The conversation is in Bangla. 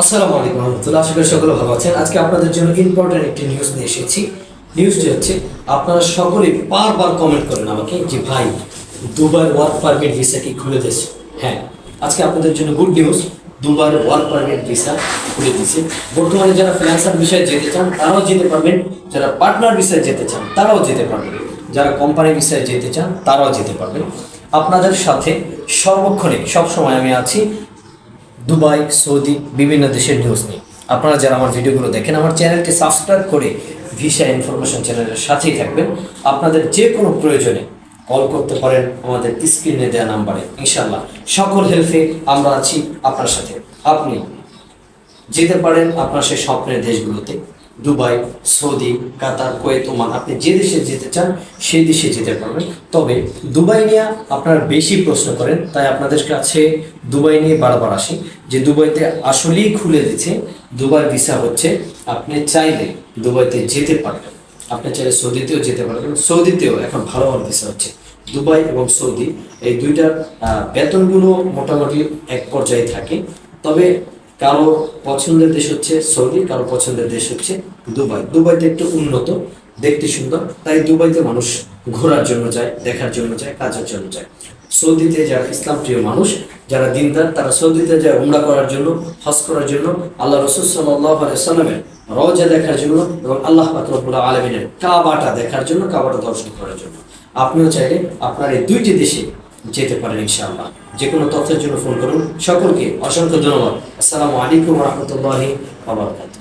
আসসালামু আলাইকুম রহমতুল্লাহ, আশা করি সকলে ভালো আছেন। আজকে আপনাদের জন্য ইম্পর্টেন্ট একটি নিউজ নিয়ে এসেছি। নিউজটি হচ্ছে, আপনারা সকলেই বারবার কমেন্ট করেন আমাকে যে, ভাই, দুবার ওয়ার্ক পারমিট ভিসা কি খুলে দিয়েছে? হ্যাঁ আজকে আপনাদের জন্য গুড নিউজ দুবার ওয়ার্ক পারমিট ভিসা খুলে দিয়েছে। বর্তমানে যারা ফ্রিল্যান্সার বিষয়ে যেতে চান, তারাও যেতে পারবেন। যারা পার্টনার বিষয়ে যেতে চান, তারাও যেতে পারবেন। যারা কোম্পানি বিষয়ে যেতে চান, তারাও যেতে পারবেন। আপনাদের সাথে সর্বক্ষণিক, সবসময় আমি আছি। দুবাই, সৌদি, বিভিন্ন দেশের নিউজ নিয়ে। আপনারা যারা আমার ভিডিওগুলো দেখেন, আমার চ্যানেলকে সাবস্ক্রাইব করে ভিসা ইনফরমেশন চ্যানেলের সাথেই থাকবেন। আপনাদের যে কোনো প্রয়োজনে কল করতে পারেন আমাদের স্ক্রিনে দেওয়া নাম্বারে ইনশাল্লাহ সকল হেল্পে আমরা আছি আপনার সাথে। আপনি যেতে পারেন আপনার সেই স্বপ্নের দেশগুলোতে। Dubai, Saudi, Qatar, Kuwait, Oman. আপনি যে দেশে যেতে চান, সেই দেশে যেতে পারবেন। তবে দুবাই নিয়ে আপনারা বেশি প্রশ্ন করেন, তাই আপনাদের কাছে দুবাই নিয়ে বারবার আসি যে দুবাইতে আসলেই খুলে দিচ্ছে দুবাই ভিসা হচ্ছে, আপনি চাইলে দুবাইতে যেতে পারবেন। আপনি চাইলে সৌদিতেও যেতে পারবেন। সৌদিতেও এখন ভালো ভালো ভিসা হচ্ছে। দুবাই এবং সৌদি, এই দুইটার বেতনগুলো মোটামুটি এক পর্যায়ে থাকে। তবে কারও পছন্দের দেশ হচ্ছে সৌদি, কারও পছন্দের দেশ হচ্ছে দুবাই। দুবাইতে একটু উন্নত, দেখতে সুন্দর। তাই দুবাইতে মানুষ ঘোরার জন্য যায়, দেখার জন্য যায়, কাজের জন্য যায়। সৌদিতে যারা ইসলাম প্রিয় মানুষ, যারা দিনদার, তারা সৌদিতে যায় উমরা করার জন্য, হজ করার জন্য, আল্লাহ রসুল সাল্লাহ সাল্লামের রজা দেখার জন্য এবং আল্লাহ পাকরবুল্লাহ আলমিনের কাবাটা দেখার জন্য, কাবাটা দর্শন করার জন্য। আপনিও চাইলে আপনার এই দুইটি দেশে যেতে পারেন ইনশাআল্লাহ। যে কোনো তথ্যের জন্য ফোন করুন। সকলকে অসংখ্য ধন্যবাদ। আসসালামু আলাইকুম রহমতুল্লাহি আবরকাত